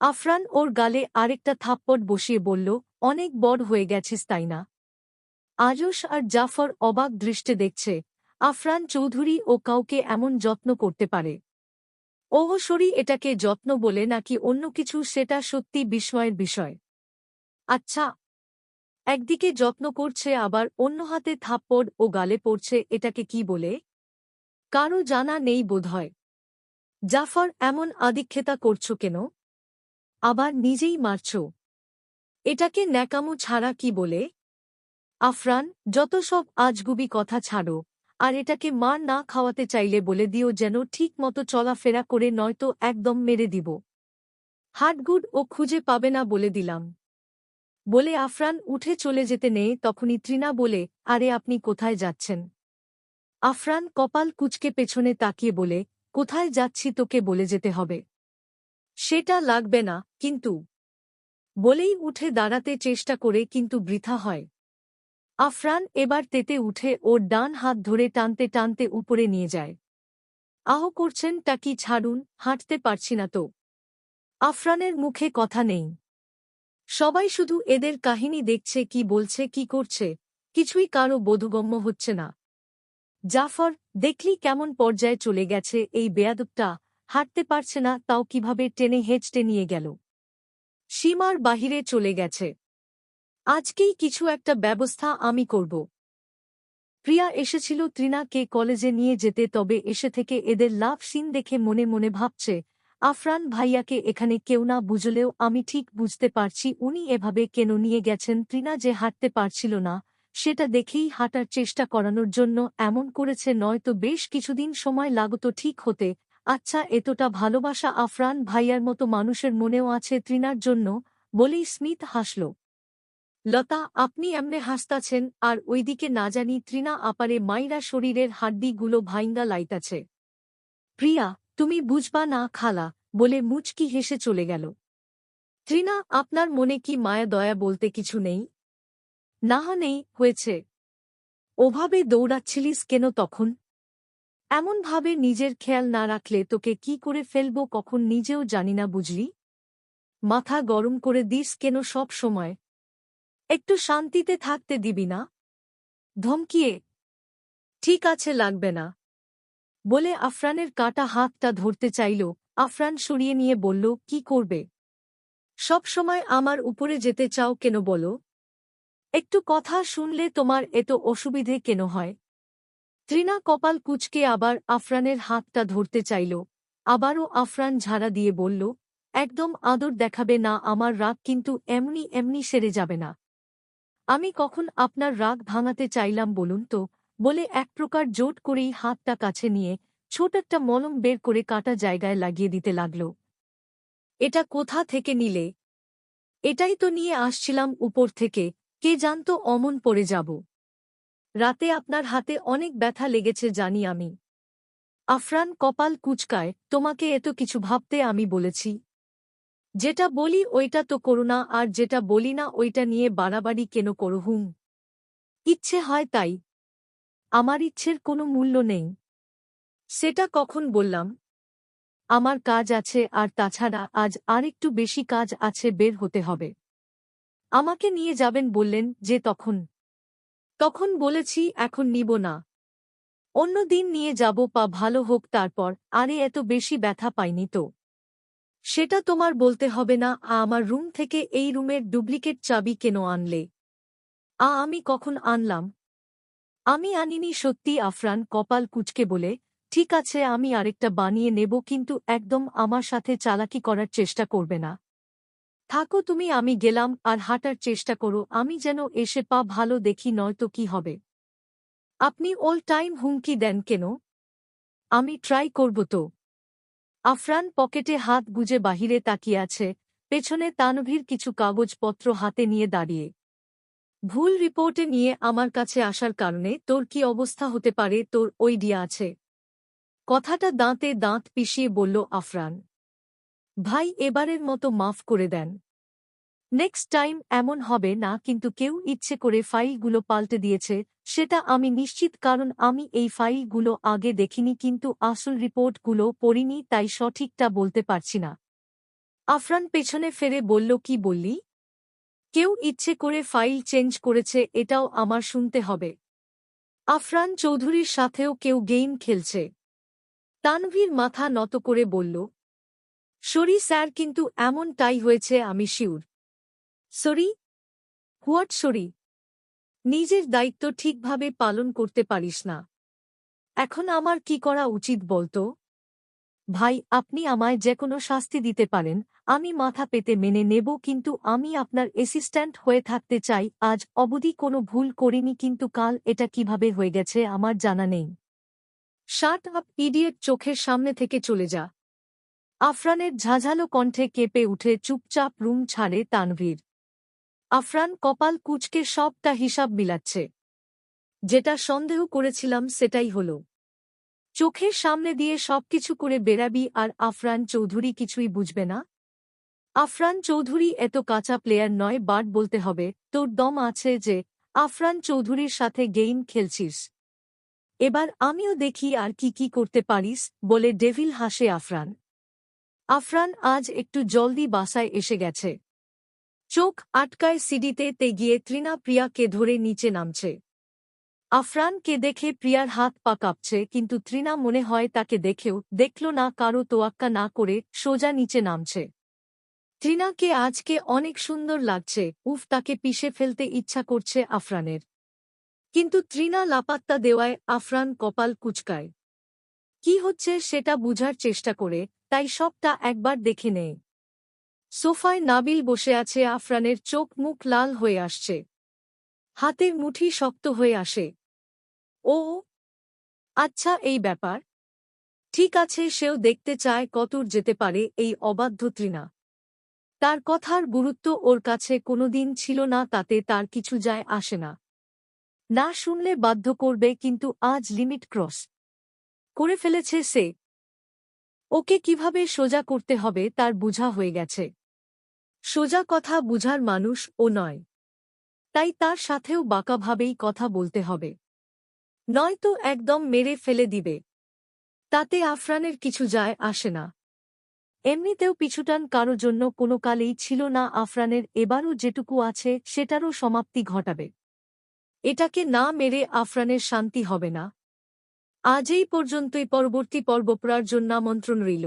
আফরান ওর গালে আরেকটা থাপ্পড় বসিয়ে বলল, অনেক বড় হয়ে গেছিস, তাই না? আজস আর জাফর অবাক দৃষ্টে দেখছে, আফরান চৌধুরী ও কাউকে এমন যত্ন করতে পারে। অবসরই এটাকে যত্ন বলে নাকি অন্য কিছু, সেটা সত্যি বিস্ময়ের বিষয়। আচ্ছা একদিকে যত্ন করছে, আবার অন্য হাতে থাপ্পড় ও গালে পড়ছে, এটাকে কি বলে? কারও জানা নেই বোধহয়। জাফর, এমন আদিক্ষেতা করছ কেন? আবার নিজেই মারছ। এটাকে ন্যাকামো ছাড়া কি বলে? আফরান, যত সব আজগুবি কথা ছাড়ো, আর এটাকে মার না খাওয়াতে চাইলে বলে দিও যেন ঠিক মতো চলাফেরা করে নয়তো একদম মেরে দিব। হাটগুড ও খুঁজে পাবে না বলে দিলাম। বলে আফরান উঠে চলে যেতে নেই, তখনই তৃণা বলে, আরে আপনি কোথায় যাচ্ছেন? আফরান কপাল কুচকে পেছনে তাকিয়ে বলে, কোথায় যাচ্ছি তোকে বলে যেতে হবে? সেটা লাগবে না, কিন্তু। বলেই উঠে দাঁড়াতে চেষ্টা করে কিন্তু বৃথা হয়। আফরান এবার তেতে উঠে ওর ডান হাত ধরে টানতে টানতে উপরে নিয়ে যায়। আহ করছেন টাকি ছাড়ুন, হাঁটতে পারছি না তো। আফরানের মুখে কথা নেই। সবাই শুধু এদের কাহিনী দেখছে, কি বলছে, কি করছে, কিছুই কারও বোধগম্য হচ্ছে না। জাফর, দেখলি কেমন পর্যায়ে চলে গেছে এই বেয়াদবটা? হাঁটতে পারছে না, তাও কীভাবে টেনে হেঁচটে নিয়ে গেল। সীমার বাহিরে চলে গেছে। আজকেই কিছু একটা ব্যবস্থা আমি করব। প্রিয়া এসেছিল তৃণাকে কলেজে নিয়ে যেতে, তবে এসে থেকে এদের লাভ সিন দেখে মনে মনে ভাবছে, আফরান ভাইয়াকে এখানে কেউ না বুঝলেও আমি ঠিক বুঝতে পারছি উনি এভাবে কেন নিয়ে গেছেন। তৃণা যে হাঁটতে পারছিল না, সেটা দেখেই হাঁটার চেষ্টা করানোর জন্য এমন করেছে, নয়তো বেশ কিছুদিন সময় লাগত ঠিক হতে আচ্ছা এতটা ভালোবাসা আফরান ভাইয়ার মতো মানুষের মনেও আছে তৃণার জন্য, বলেই স্মিথ হাসল। লতা, আপনি এমনে হাসতাছেন, আর ওইদিকে না জানি তৃণা আপারে মাইরা শরীরের হাড্ডিগুলো ভাইঙ্গা লাইতাছে। প্রিয়া, তুমি বুঝবা না খালা, বলে মুচকি হেসে চলে গেল। তৃণা, আপনার মনে কি মায়া দয়া বলতে কিছু নেই? না নেই, হয়েছে। ওভাবে দৌড়াচ্ছিলিস কেন তখন? এমনভাবে নিজের খেয়াল না রাখলে তোকে কি করে ফেলব কখন নিজেও জানি না, বুঝলি? মাথা গরম করে দিস কেন সব সময়? একটু শান্তিতে থাকতে দিবি না? ধমকিয়ে ঠিক আছে, লাগবে না। বলে আফরানের কাটা হাতটা ধরতে চাইল। আফরান সরিয়ে নিয়ে বলল, কি করবে? সব সময় আমার উপরে যেতে চাও কেন বলো? একটু কথা শুনলে তোমার এত অসুবিধে কেন হয়? তৃণা কপাল কুচকে আবার আফরানের হাতটা ধরতে চাইল। আবারও আফরান ঝাড়া দিয়ে বলল, একদম আদর দেখাবে না আমার রাগ, কিন্তু এমনি এমনি সেরে যাবে না। আমি কখন আপনার রাগ ভাঙাতে চাইলাম বলুন তো? বলে এক প্রকার জোট করেই হাতটা কাছে নিয়ে ছোট একটা মলম বের করে কাটা জায়গায় লাগিয়ে দিতে লাগল। এটা কোথা থেকে নিলে? এটাই তো নিয়ে আসছিলাম উপর থেকে। কে জানত অমন পড়ে যাব? রাতে আপনার হাতে অনেক ব্যথা লেগেছে জানি আমি। আফরান কপাল কুচকায়, তোমাকে এত কিছু ভাবতে আমি বলেছি। যেটা বলি ওইটা তো করো না, আর যেটা বলি না ওইটা নিয়ে বাড়াবাড়ি কেন করো হুম? ইচ্ছে হয় তাই। আমার ইচ্ছের কোনো মূল্য নেই। সেটা কখন বললাম? আমার কাজ আছে, আর তাছাড়া আজ আরেকটু বেশি কাজ আছে, বের হতে হবে। আমাকে নিয়ে যাবেন বললেন যে তখন। তখন বলেছি, এখন নিব না। অন্য দিন নিয়ে যাব, পা ভালো হোক তারপর। আরে, এত বেশি ব্যথা পাইনি তো। সেটা তোমার বলতে হবে না। আমার রুম থেকে এই রুমের ডুপ্লিকেট চাবি কেন আনলে? আ, আমি কখন আনলাম? আমি আনিনি সত্যি, আফরান। কপাল কুচকে বলে, ঠিক আছে, আমি আরেকটা বানিয়ে নেব, কিন্তু একদম আমার সাথে চালাকি করার চেষ্টা করবে না। থাকো তুমি, আমি গেলাম, আর হাঁটার চেষ্টা করো, আমি যেন এসে পা ভালো দেখি, নয়তো কি হবে। আপনি ওল টাইম হুমকি দেন কেন? আমি ট্রাই করব তো। আফরান পকেটে হাত গুজে বাহিরে তাকিয়ে আছে, পেছনে তানভীর কিছু কাগজপত্র হাতে নিয়ে দাঁড়িয়ে। ভুল রিপোর্টে নিয়ে আমার কাছে আসার কারণে তোর কি অবস্থা হতে পারে, তোর ওই ডিয়া আছে। কথাটা দাঁতে দাঁত পিষিয়ে বলল আফরান। ভাই এবারের মতো মাফ করে দেন। নেক্সট টাইম এমন হবে না, কিন্তু কেউ ইচ্ছে করে ফাইলগুলো পাল্টে দিয়েছে, সেটা আমি নিশ্চিত, কারণ আমি এই ফাইলগুলো আগে দেখিনি, কিন্তু আসল রিপোর্টগুলো পড়িনি, তাই সঠিকটা বলতে পারছি না। আফরান পেছনে ফেরে বলল, কি বললি? কেউ ইচ্ছে করে ফাইল চেঞ্জ করেছে, এটাও আমার শুনতে হবে। আফরান চৌধুরীর সাথেও কেউ গেম খেলছে। তানভীর মাথা নত করে বলল সরি স্যার কিন্তু এমনটাই হয়েছে, আমি শিউর সরি হোয়াট সরি নিজের দায়িত্ব ঠিকভাবে পালন করতে পারিস না। এখন আমার কি করা উচিত বলতো? ভাই, আপনি আমায় যে কোনো শাস্তি দিতে পারেন, আমি মাথা পেতে মেনে নেব, কিন্তু আমি আপনার অ্যাসিস্ট্যান্ট হয়ে থাকতে চাই, আজ অবধি কোনো ভুল করিনি, কিন্তু কাল এটা কীভাবে হয়ে গেছে, আমার জানা নেই। শার্ট আপ ইডিয়েট চোখের সামনে থেকে চলে যা। আফরানের ঝাঝালো কণ্ঠে কেঁপে উঠে চুপচাপ রুম ছাড়ে তানভীর। আফরান কপাল কুচকে সবটা হিসাব মিলাচ্ছে। যেটা সন্দেহ করেছিলাম সেটাই হল। চোখের সামনে দিয়ে সবকিছু করে বেরাবি আর আফরান চৌধুরী কিছুই বুঝবে না? আফরান চৌধুরী এত কাঁচা প্লেয়ার নয়, বাট বলতে হবে, তোর দম আছে যে, আফরান চৌধুরীর সাথে গেইম খেলছিস। এবার আমিও দেখি আর কি কি করতে পারিস, বলে ডেভিল হাসে আফরান। আফরান আজ একটু জলদি বাসায় এসে গেছে। চোখ আটকায় সিডিতে তে গিয়ে তৃণা প্রিয়াকে ধরে নিচে নামছে। আফরানকে দেখে প্রিয়ার হাত পা কাঁপছে, কিন্তু তৃণা মনে হয় তাকে দেখেও দেখল না কারও তোয়াক্কা না করে সোজা নিচে নামছে। তৃণাকে আজকে অনেক সুন্দর লাগছে, উফ, তাকে পিষে ফেলতে ইচ্ছা করছে আফরানের। কিন্তু তৃণা লাপাত্তা দেওয়ায় আফরান কপাল কুচকায়। কি হচ্ছে সেটা বুঝার চেষ্টা করে তাই সবটা একবার দেখে নেয় সোফায় নাবিল বসে আছে, আফরানের চোখ মুখ লাল হয়ে আসছে। হাতের মুঠি শক্ত হয়ে আসে। ও আচ্ছা এই ব্যাপার। ঠিক আছে, সেও দেখতে চায় কতর যেতে পারে এই অবাধ্য তৃণা। তার কথার গুরুত্ব ওর কাছে কোনোদিন ছিল না, তাতে তার কিছু যায় আসে না। না শুনলে বাধ্য করবে, কিন্তু আজ লিমিট ক্রস। করে ফেলেছে সে। ওকে কীভাবে সোজা করতে হবে তার বুঝা হয়ে গেছে। সোজা কথা বুঝার মানুষ ও নয়। তাই তার সাথেও বাঁকাভাবেই কথা বলতে হবে। নয়তো একদম মেরে ফেলে দিবে। তাতে আফরানের কিছু যায় আসে না। এমনিতেও পিছুটান কারও জন্য কোনো কালেই ছিল না আফরানের, এবারও যেটুকু আছে সেটারও সমাপ্তি ঘটাবে। এটাকে না মেরে আফরানের শান্তি হবে না। আজ এই পর্যন্তই পরবর্তী পর্ব পড়ার জন্য আমন্ত্রণ রইল।